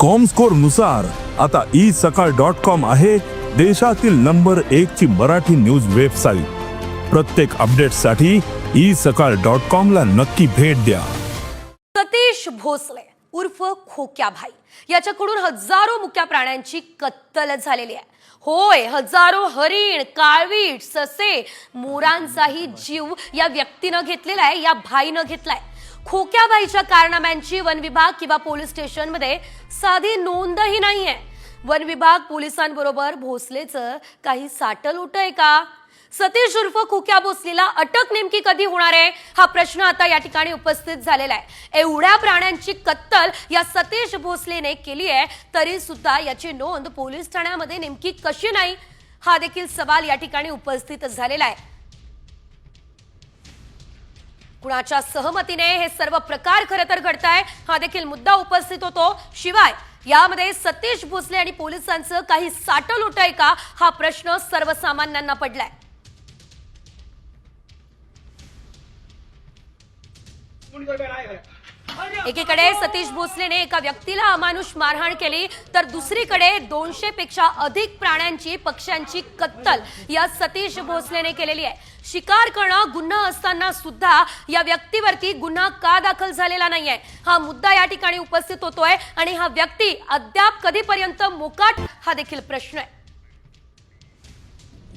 कॉमस्कोरनुसार आता ई सकाळ dot com आहे देशातील नंबर एक ची मराठी न्यूज वेबसाईट प्रत्येक अपडेटसाठी ई सकाळ डॉट कॉम ला नक्की भेट द्या. सतीश भोसले उर्फ खोक्या भाई याच्याकडून हजारो मुक्या प्राण्यांची कत्तल झालेली आहे. होय हजारो हरिण काळवीट ससे मोरांचाही जीव या व्यक्तीनं घेतलेला आहे या भाईनं घेतलाय. खोक्याबाईच्या कारनाम्यांची वन विभाग किंवा पोलीस स्टेशनमध्ये साधी नोंदही नाहीये. वन विभाग पोलिसांबरोबर भोसलेचं काही साटल आहे का? सतीश उर्फ खुक्या भोसलेला अटक नेमकी कधी होणार आहे? हा प्रश्न आता या ठिकाणी उपस्थित झालेला आहे. एवढ्या प्राण्यांची कत्तल या सतीश भोसलेने केली आहे तरी सुद्धा याची नोंद पोलीस ठाण्यामध्ये नेमकी कशी नाही? हा देखील सवाल या ठिकाणी उपस्थित झालेला आहे. कुणाच्या सहमतीने हे सर्व प्रकार खरं तर घडताय. हा देखील मुद्दा उपस्थित होतो. शिवाय यामध्ये सतीश भोसले आणि पोलिसांचं काही साटल उठ आहे का? हा प्रश्न सर्वसामान्यांना पडलाय. एकीकडे सतीश भोसलेने एका व्यक्तीला अमानुष मारहाण केली तर दुसरीकडे दोनशे पेक्षा अधिक प्राण्यांची पक्ष्यांची कत्तल या सतीश भोसलेने केलेली आहे. शिकार करणं गुन्हा असताना सुद्धा या व्यक्तीवरती गुन्हा का दाखल झालेला नाहीये? हा मुद्दा या ठिकाणी उपस्थित होतोय आणि हा व्यक्ती अद्याप कधीपर्यंत मोकाट हा देखील प्रश्न आहे.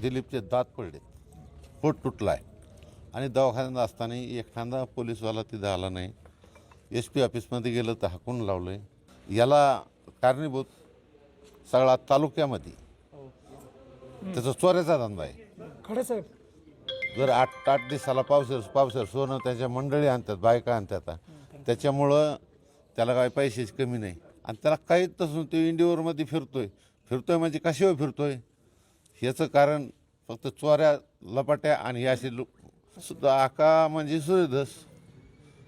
दिलीपचे दात पडले. पोट तुटलाय. आणि दवाखान्यात असताना एखादा पोलीसवाला तिथं आला नाही. एस पी ऑफिसमध्ये गेलं तर हाकून लावलं आहे याला कारणीभूत सगळा तालुक्यामध्ये. त्याचा चोऱ्याचा धंदा आहे. साहेब. जर आठ आठ दिवसाला पावसर पावसर सोनं त्याच्या मंडळी आणतात बायका आणतात. त्याच्यामुळं त्याला काही पैशाची कमी नाही. आणि त्याला काहीच तसून तो इंडिओरमध्ये फिरतोय. फिरतोय म्हणजे कशावर फिरतोय? ह्याचं कारण फक्त चोऱ्या लपाट्या आणि असे लो सुद्धा आका म्हणजे सूर्यधस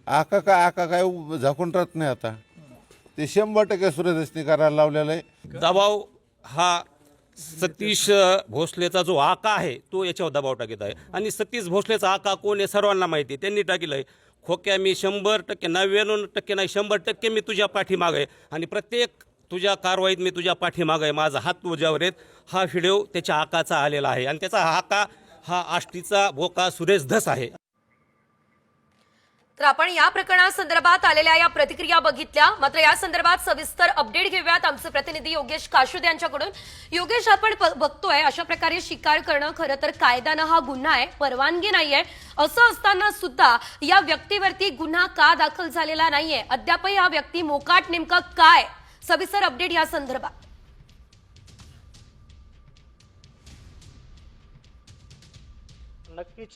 आका काय आका काय झाकून राहत नाही आता. ते शंभर टक्के सूर्यदर्शनी करायला लावलेलं आहे. दबाव हा सतीश भोसलेचा जो आका आहे तो याच्यावर दबाव टाकीत आहे. आणि सतीश भोसलेचा आका कोण आहे सर्वांना माहिती आहे. त्यांनी टाकलं आहे. खोक्या मी शंभर टक्के नव्याण्णव टक्के नाही शंभर टक्के मी तुझ्या पाठीमाग आहे. आणि प्रत्येक तुझ्या कारवाईत मी तुझ्या पाठीमाग आहे. माझा हात तुझ्यावर आहेत. हा व्हिडिओ त्याच्या आकाचा आलेला आहे. आणि त्याचा आका हा आष्टीचा भोका सुरेश धस आहे. तर आपण या प्रकरणासंदर्भात आलेल्या या प्रतिक्रिया बघितल्या. मात्र या संदर्भात सविस्तर अपडेट घेऊयात आमचे प्रतिनिधी योगेश काशुद यांच्याकडून. योगेश आपण प- बघतोय अशा प्रकारे शिकार करणं खरं तर कायद्यानं हा गुन्हा आहे परवानगी नाहीये. असं असताना सुद्धा या व्यक्तीवरती गुन्हा का दाखल झालेला नाहीये? अद्यापही हा व्यक्ती मोकाट नेमका काय? सविस्तर अपडेट या संदर्भात. नक्कीच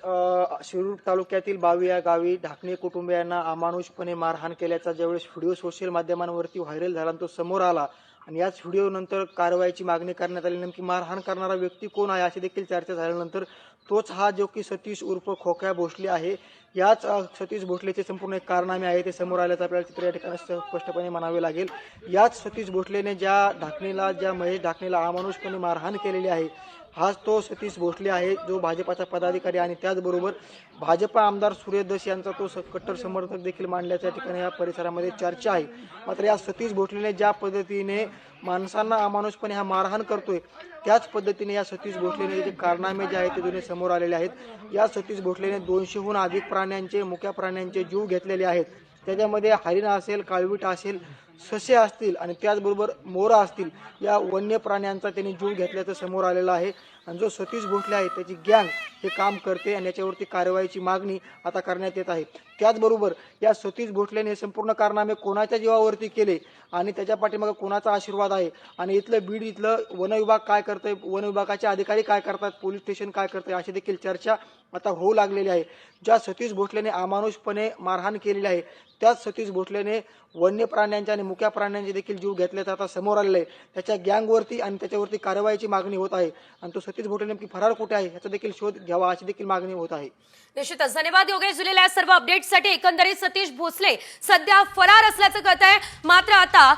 शिरूर तालुक्यातील बावी या गावी ढाकणे कुटुंबियांना अमानुषपणे मारहाण केल्याचा ज्यावेळेस व्हिडिओ सोशल माध्यमांवरती व्हायरल झाला आणि तो समोर आला आणि याच व्हिडिओ नंतर कारवाईची मागणी करण्यात आली. नेमकी मारहाण करणारा व्यक्ती कोण आहे अशी देखील चर्चा झाल्यानंतर तोच हा जो की सतीश उर्फ खोक्या भोसले आहे याच सतीश भोसलेचे संपूर्ण एक कारनामे आहे ते समोर आल्याचं आपल्याला चित्र या ठिकाणी स्पष्टपणे म्हणावे लागेल. याच सतीश भोसलेने ज्या ढाकणीला ज्या महेश ढाकणीला अमानुषपणे मारहाण केलेली आहे हाच तो सतीश भोसले आहे जो भाजपाचा पदाधिकारी आणि त्याचबरोबर भाजपा आमदार सूर्य दस यांचा तो स- कट्टर समर्थक देखील मांडल्याच्या ठिकाणी या परिसरामध्ये चर्चा आहे. मात्र या सतीश भोसलेने ज्या पद्धतीने माणसांना अमानुषपणे हा मारहाण करतोय त्याच पद्धतीने या सतीश भोसलेने जे कारनामे जे आहेत ते दोन्ही समोर आलेले आहेत. या सतीश भोसलेने दोनशेहून अधिक प्राण्यांचे मुक्या प्राण्यांचे जीव घेतलेले आहेत. त्याच्यामध्ये हरिणा असेल काळवीट असेल ससे असतील आणि त्याचबरोबर मोरा असतील या वन्य प्राण्यांचा त्यांनी जीव घेतल्याचं समोर आलेलं आहे. आणि जो सतीश भोसले आहे त्याची गँग हे काम करते आणि याच्यावरती कारवाईची मागणी आता करण्यात येत आहे. त्याचबरोबर या सतीश भोसलेने हे संपूर्ण कारनामे कोणाच्या जीवावरती केले आणि त्याच्या पाठीमागे कोणाचा आशीर्वाद आहे? आणि इथलं बीड इथलं वनविभाग काय करतंय? वन विभागाचे अधिकारी काय करतात? पोलीस स्टेशन काय करतंय? अशी देखील चर्चा आता होऊ लागलेली आहे. ज्या सतीश भोसलेने अमानुषपणे मारहाण केलेली आहे त्याच सतीश भोसलेने वन्य प्राण्यांच्या आणि मुक्या प्राण्यांचे देखील जीव घेतल्याचं आता समोर आलेलं आहे. त्याच्या गँगवरती आणि त्याच्यावरती कारवाईची मागणी होत आहे. आणि तो सतीश भोसले नेमकी फरार कुठे आहे? याचा देखील शोध घ्यावा अशी देखील मागणी होत आहे. निश्चितच. धन्यवाद योगेश दिलेल्या सर्व सर्व साठी एकंदरीत सतीश भोसले सध्या फरार असल्याचं कळत आहे मात्र आता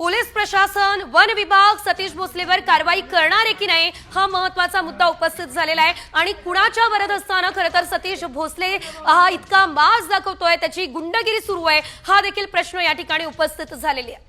पोलीस प्रशासन वन विभाग सतीश भोसलेवर कारवाई करणार आहे की नाही हा महत्त्वाचा मुद्दा उपस्थित झालेला आहे. आणि कुणाच्या वरदहस्तानं खरं तर सतीश भोसले हा इतका माज दाखवतोय त्याची गुंडगिरी सुरू आहे हा देखील प्रश्न या ठिकाणी उपस्थित झालेली आहे.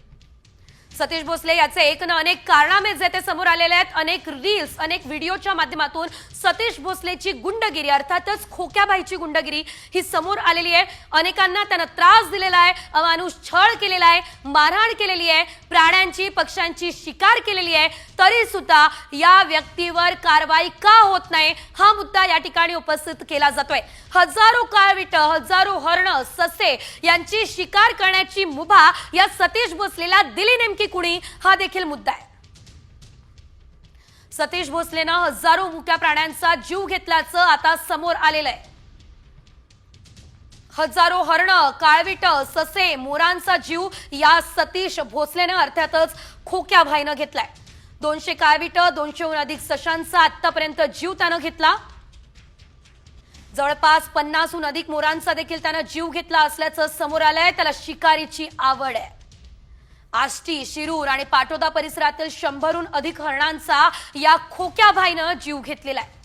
सतीश भोसले याचे एक ना अनेक कारणामे जे ते समोर आलेले आहेत. अनेक रील्स अनेक व्हिडिओच्या माध्यमातून सतीश भोसलेची गुंडगिरी अर्थातच खोक्याबाईची गुंडगिरी ही समोर आलेली आहे. अनेकांना त्यांना त्रास दिलेला आहे. अमानुष छळ केलेला आहे. मारहाण केलेली आहे. प्राण्यांची पक्ष्यांची शिकार केलेली आहे. तरी सुद्धा या व्यक्तीवर कारवाई का होत नाही? हा मुद्दा या ठिकाणी उपस्थित केला जातोय. हजारो काळविट हजारो हरण ससे यांची शिकार करण्याची मुभा या सतीश भोसलेला दिली नेमकी कुणी? हा देखील मुद्दा आहे. सतीश भोसलेनं हजारो मुक्या प्राण्यांचा जीव घेतल्याचं आता समोर आलेलं आहे हजारो हरण काळविट ससे मोरांचा जीव या सतीश भोसलेनं अर्थातच खोक्या भाईनं घेतलाय. दोनशे काळविट दोनशेहून अधिक सशांचा आतापर्यंत जीव त्यानं घेतला. जवळपास पन्नासहून अधिक मोरांचा देखील त्यानं जीव घेतला असल्याचं समोर आलंय. त्याला शिकारीची आवड आहे. आष्टी शिरूर आणि पाटोदा परिसरातील शंभरहून अधिक हरणांचा या खोक्या भाईनं जीव घेतलेला आहे.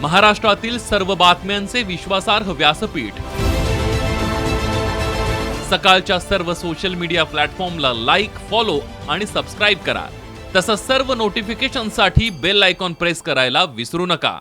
महाराष्ट्रातील सर्व बातम्यांचे विश्वासार्ह व्यासपीठ. सकाळच्या सर्व सोशल मीडिया प्लॅटफॉर्मला लाईक फॉलो आणि सबस्क्राईब करा. तसंच सर्व नोटिफिकेशनसाठी बेल आयकॉन प्रेस करायला विसरू नका.